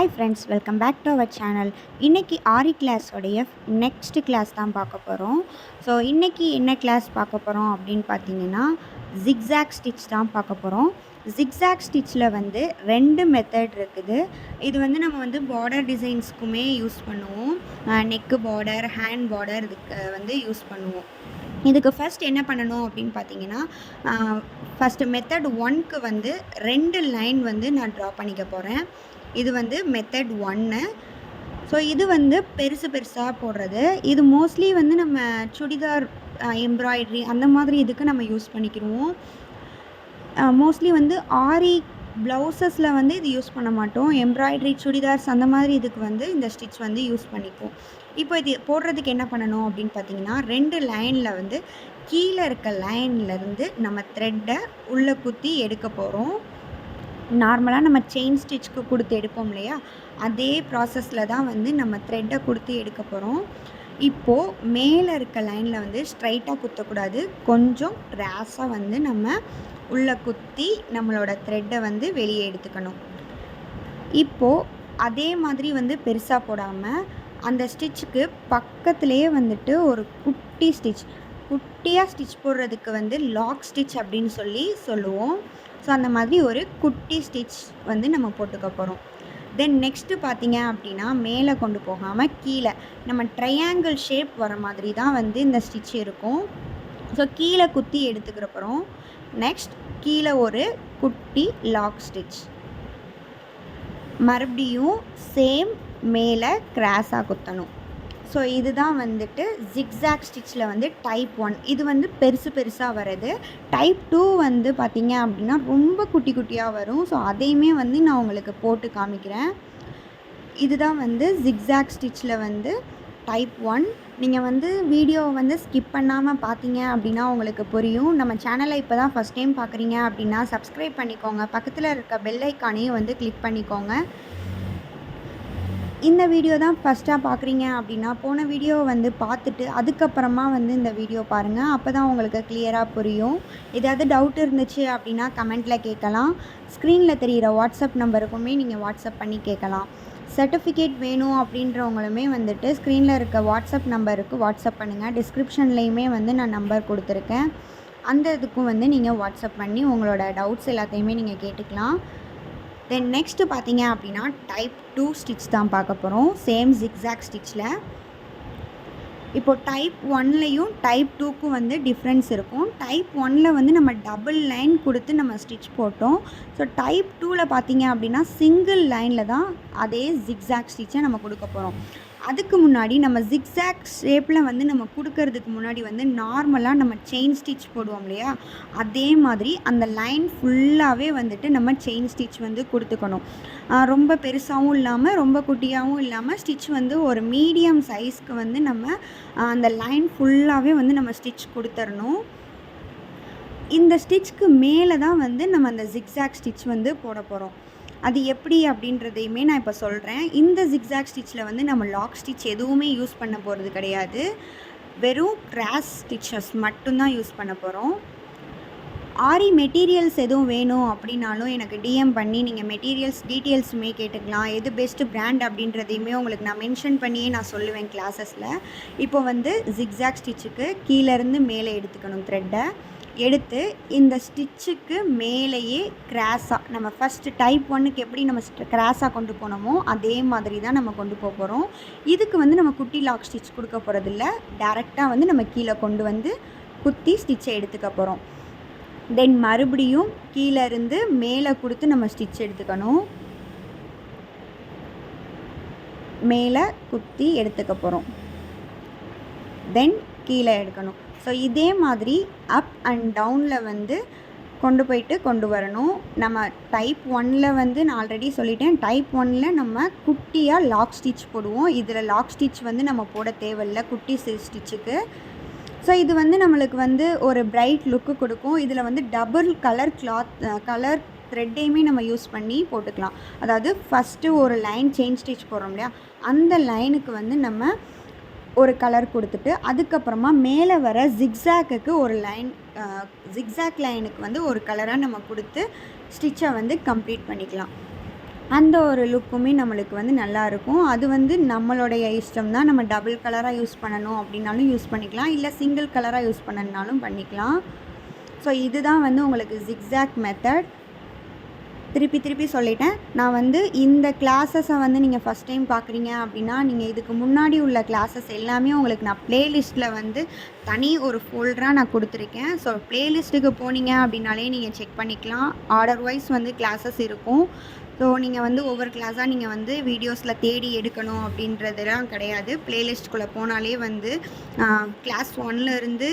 Hi friends welcome back to our channel இன்றைக்கி ஆரி கிளாஸோடைய next class தான் பார்க்க போகிறோம் ஸோ இன்றைக்கி என்ன கிளாஸ் பார்க்க போகிறோம் அப்படின்னு பார்த்தீங்கன்னா ஜிக்ஸாக் ஸ்டிச் தான் பார்க்க போகிறோம் ஜிக்ஸாக் ஸ்டிச்சில் வந்து ரெண்டு மெத்தட் இருக்குது. இது வந்து நம்ம வந்து பார்டர் டிசைன்ஸ்க்குமே யூஸ் பண்ணுவோம். நெக்கு பார்டர் ஹேண்ட் பார்டர் இதுக்கு வந்து யூஸ் பண்ணுவோம். இதுக்கு ஃபஸ்ட் என்ன பண்ணணும் அப்படின்னு பார்த்தீங்கன்னா ஃபஸ்ட்டு மெத்தட் ஒன்க்கு வந்து ரெண்டு லைன் வந்து நான் ட்ரா பண்ணிக்க போகிறேன் இது வந்து மெத்தட் ஒன்று ஸோ இது வந்து பெருசு பெருசாக போடுறது. இது மோஸ்ட்லி வந்து நம்ம சுடிதார் எம்ப்ராய்ட்ரி அந்த மாதிரி இதுக்கு நம்ம யூஸ் பண்ணிக்கிடுவோம் மோஸ்ட்லி வந்து ஆரி ப்ளவுசஸில் வந்து இது யூஸ் பண்ண மாட்டோம். எம்ப்ராய்ட்ரி சுடிதார்ஸ் அந்த மாதிரி இதுக்கு வந்து இந்த ஸ்டிச் வந்து யூஸ் பண்ணிப்போம். இப்போ இது போடுறதுக்கு என்ன பண்ணணும் அப்படின்னு பார்த்தீங்கன்னா ரெண்டு லைனில் வந்து கீழே இருக்க லைன்லேருந்து நம்ம த்ரெட்டை உள்ளே குத்தி எடுக்க போகிறோம் நார்மலாக நம்ம செயின் ஸ்டிச்சுக்கு கொடுத்து எடுப்போம் இல்லையா? அதே ப்ராசஸில் தான் வந்து நம்ம த்ரெட்டை கொடுத்து எடுக்க போகிறோம் இப்போது மேலே இருக்க லைனில் வந்து ஸ்ட்ரைட்டாக குத்தக்கூடாது. கொஞ்சம் ரேஸாக வந்து நம்ம உள்ளே குத்தி நம்மளோட த்ரெட்டை வந்து வெளியே எடுத்துக்கணும். இப்போது அதே மாதிரி வந்து பெருசாக போடாமல் அந்த ஸ்டிச்சுக்கு பக்கத்துலேயே வந்துட்டு ஒரு குட்டி ஸ்டிச் குட்டியாக ஸ்டிச் போடுறதுக்கு வந்து லாக் ஸ்டிச் அப்படின்னு சொல்லி சொல்லுவோம். ஸோ அந்த மாதிரி ஒரு குட்டி ஸ்டிச் வந்து நம்ம போட்டுக்க போகிறோம் தென் நெக்ஸ்ட்டு பார்த்தீங்க அப்படின்னா மேலே கொண்டு போகாமல் கீழே. நம்ம ட்ரையாங்கிள் ஷேப் வர மாதிரி தான் வந்து இந்த ஸ்டிச் இருக்கும். ஸோ கீழே குத்தி எடுத்துக்கிறப்பறம் நெக்ஸ்ட் கீழே ஒரு குட்டி லாக் ஸ்டிச் மறுபடியும் சேம் மேலே கிராஸாக குத்தணும். ஸோ இதுதான் வந்துட்டு ஜிக்ஸாக் ஸ்டிச்சில் வந்து டைப் ஒன் இது வந்து பெருசு பெருசாக வருது டைப் டூ வந்து பார்த்திங்க அப்படின்னா ரொம்ப குட்டி குட்டியாக வரும். ஸோ அதையுமே வந்து நான் உங்களுக்கு போட்டு காமிக்கிறேன். இதுதான் வந்து ஜிக்ஸாக் ஸ்டிச்சில் வந்து டைப் ஒன் நீங்கள் வந்து வீடியோவை வந்து ஸ்கிப் பண்ணாமல் பார்த்தீங்க அப்படின்னா உங்களுக்கு புரியும். நம்ம சேனலை இப்போ தான் ஃபஸ்ட் டைம் பார்க்குறீங்க அப்படின்னா சப்ஸ்கிரைப் பண்ணிக்கோங்க. பக்கத்தில் இருக்க பெல் ஐக்கானையும் வந்து கிளிக் பண்ணிக்கோங்க. இந்த வீடியோ தான் ஃபஸ்ட்டாக பார்க்குறீங்க அப்படின்னா போன வீடியோ வந்து பார்த்துட்டு அதுக்கப்புறமா வந்து இந்த வீடியோ பாருங்கள் அப்போ தான் உங்களுக்கு கிளியராக புரியும். ஏதாவது டவுட் இருந்துச்சு அப்படின்னா கமெண்ட்டில் கேட்கலாம். ஸ்க்ரீனில் தெரிகிற வாட்ஸ்அப் நம்பருக்குமே நீங்கள் வாட்ஸ்அப் பண்ணி கேட்கலாம். சர்டிஃபிகேட் வேணும் அப்படின்றவங்களுமே வந்துட்டு ஸ்க்ரீனில் இருக்க வாட்ஸ்அப் நம்பருக்கு வாட்ஸ்அப் பண்ணுங்கள் டிஸ்கிரிப்ஷன்லேயுமே வந்து நான் நம்பர் கொடுத்துருக்கேன். அந்த இதுக்கும் வந்து நீங்கள் வாட்ஸ்அப் பண்ணி உங்களோட டவுட்ஸ் எல்லாத்தையுமே நீங்கள் கேட்டுக்கலாம். தென் நெக்ஸ்ட்டு பார்த்தீங்க அப்படின்னா டைப் டூ ஸ்டிச் தான் பார்க்க போகிறோம் சேம் ஜிக்ஸாக் ஸ்டிச்சில் இப்போ டைப் ஒன்லேயும் டைப் டூக்கும் வந்து டிஃப்ரென்ஸ் இருக்கும். டைப் ஒனில் வந்து நம்ம டபுள் லைன் கொடுத்து நம்ம ஸ்டிச் போட்டோம். ஸோ டைப் டூவில் பார்த்தீங்க அப்படின்னா சிங்கிள் லைனில் தான் அதே ஜிக்ஸாக் ஸ்டிச்சை நம்ம கொடுக்க போகிறோம் அதுக்கு முன்னாடி நம்ம ஜிக்ஸாக் ஷேப்பில் வந்து நம்ம கொடுக்கறதுக்கு முன்னாடி வந்து நார்மலாக நம்ம செயின் ஸ்டிச் போடுவோம் இல்லையா? அதே மாதிரி அந்த லைன் ஃபுல்லாகவே வந்துட்டு நம்ம செயின் ஸ்டிச் வந்து கொடுத்துக்கணும். ரொம்ப பெருசாகவும் இல்லாமல் ரொம்ப குட்டியாகவும் இல்லாமல் ஸ்டிச் வந்து ஒரு மீடியம் சைஸ்க்கு வந்து நம்ம அந்த லைன் ஃபுல்லாகவே வந்து நம்ம ஸ்டிச் கொடுத்துடணும் இந்த ஸ்டிச்சுக்கு மேலே தான் வந்து நம்ம அந்த ஜிக்ஸாக் ஸ்டிச் வந்து போட போகிறோம் அது எப்படி அப்படின்றதையுமே நான் இப்போ சொல்கிறேன் இந்த ஜிக்ஸாக் ஸ்டிச்சில் வந்து நம்ம லாக் ஸ்டிச் எதுவுமே யூஸ் பண்ண போகிறது கிடையாது. வெறும் கிராஸ் ஸ்டிச்சஸ் மட்டும்தான் யூஸ் பண்ண போகிறோம் ஆரி மெட்டீரியல்ஸ் எதுவும் வேணும் அப்படின்னாலும் எனக்கு டிஎம் பண்ணி நீங்கள் மெட்டீரியல்ஸ் டீட்டெயில்ஸுமே கேட்டுக்கலாம். எது பெஸ்ட்டு பிராண்ட் அப்படின்றதையுமே உங்களுக்கு நான் மென்ஷன் பண்ணியே நான் சொல்லுவேன் கிளாஸஸில் இப்போ வந்து ஜிக்ஸாக் ஸ்டிச்சுக்கு கீழேருந்து மேலே எடுத்துக்கணும் த்ரெட்டை எடுத்து இந்த ஸ்டிச்சுக்கு மேலேயே கிராஸாக நம்ம ஃபஸ்ட்டு டைப் ஒன்றுக்கு எப்படி நம்ம கிராஸாக கொண்டு போனோமோ அதே மாதிரி தான் நம்ம கொண்டு போக போகிறோம் இதுக்கு வந்து நம்ம குட்டி லாக் ஸ்டிச் கொடுக்க போகிறதில்ல டேரெக்டாக வந்து நம்ம கீழே கொண்டு வந்து குத்தி ஸ்டிச்சை எடுத்துக்க போகிறோம் தென் மறுபடியும் கீழே இருந்து மேலே கொடுத்து நம்ம ஸ்டிச் எடுத்துக்கணும். மேலே குத்தி எடுத்துக்க போகிறோம் தென் கீழே எடுக்கணும். ஸோ இதே மாதிரி அப் அண்ட் டவுனில் வந்து கொண்டு போயிட்டு கொண்டு வரணும். நம்ம டைப் ஒனில் வந்து நான் ஆல்ரெடி சொல்லிட்டேன். டைப் ஒனில் நம்ம குட்டியாக லாக் ஸ்டிச் போடுவோம். இதில் லாக் ஸ்டிச் வந்து நம்ம போட தேவையில்லை. குட்டி ஸ்டிச்சுக்கு ஸோ இது வந்து நம்மளுக்கு வந்து ஒரு பிரைட் லுக்கு கொடுக்கும். இதில் வந்து டபுள் கலர் கிளாத் கலர் த்ரெட்டையுமே நம்ம யூஸ் பண்ணி போட்டுக்கலாம். அதாவது ஃபஸ்ட்டு ஒரு லைன் செயின் ஸ்டிச் போடுறோம் இல்லையா? அந்த லைனுக்கு வந்து நம்ம ஒரு கலர் கொடுத்துட்டு அதுக்கப்புறமா மேலே வர ஜிக்ஸாக்குக்கு ஒரு லைன் ஜிக்ஸாக் லைனுக்கு வந்து ஒரு கலராக நம்ம கொடுத்து ஸ்டிச்சை வந்து கம்ப்ளீட் பண்ணிக்கலாம். அந்த ஒரு லுக்குமே நம்மளுக்கு வந்து நல்லாயிருக்கும். அது வந்து நம்மளுடைய இஷ்டம் தான் நம்ம டபுள் கலராக யூஸ் பண்ணணும் அப்படின்னாலும் யூஸ் பண்ணிக்கலாம். இல்லை சிங்கிள் கலராக யூஸ் பண்ணணுனாலும் பண்ணிக்கலாம். ஸோ இதுதான் வந்து உங்களுக்கு ஜிக்ஸாக் மெத்தட் திருப்பி திருப்பி சொல்லிட்டேன். நான் வந்து இந்த கிளாஸஸை வந்து நீங்கள் ஃபஸ்ட் டைம் பார்க்குறீங்க அப்படின்னா நீங்கள் இதுக்கு முன்னாடி உள்ள கிளாஸஸ் எல்லாமே உங்களுக்கு நான் ப்ளேலிஸ்ட்டில் வந்து தனி ஒரு ஃபோல்டராக நான் கொடுத்துருக்கேன். ஸோ ப்ளேலிஸ்ட்டுக்கு போனீங்க அப்படின்னாலே நீங்கள் செக் பண்ணிக்கலாம். ஆர்டர் வைஸ் வந்து கிளாஸஸ் இருக்கும். ஸோ நீங்கள் வந்து ஒவ்வொரு கிளாஸாக நீங்கள் வந்து வீடியோஸில் தேடி எடுக்கணும் அப்படின்றதெல்லாம் கிடையாது. ப்ளேலிஸ்ட்குள்ளே போனாலே வந்து கிளாஸ் ஒன்லேருந்து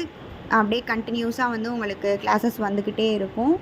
அப்படியே கண்டினியூஸாக வந்து உங்களுக்கு கிளாஸஸ் வந்துக்கிட்டே இருக்கும்.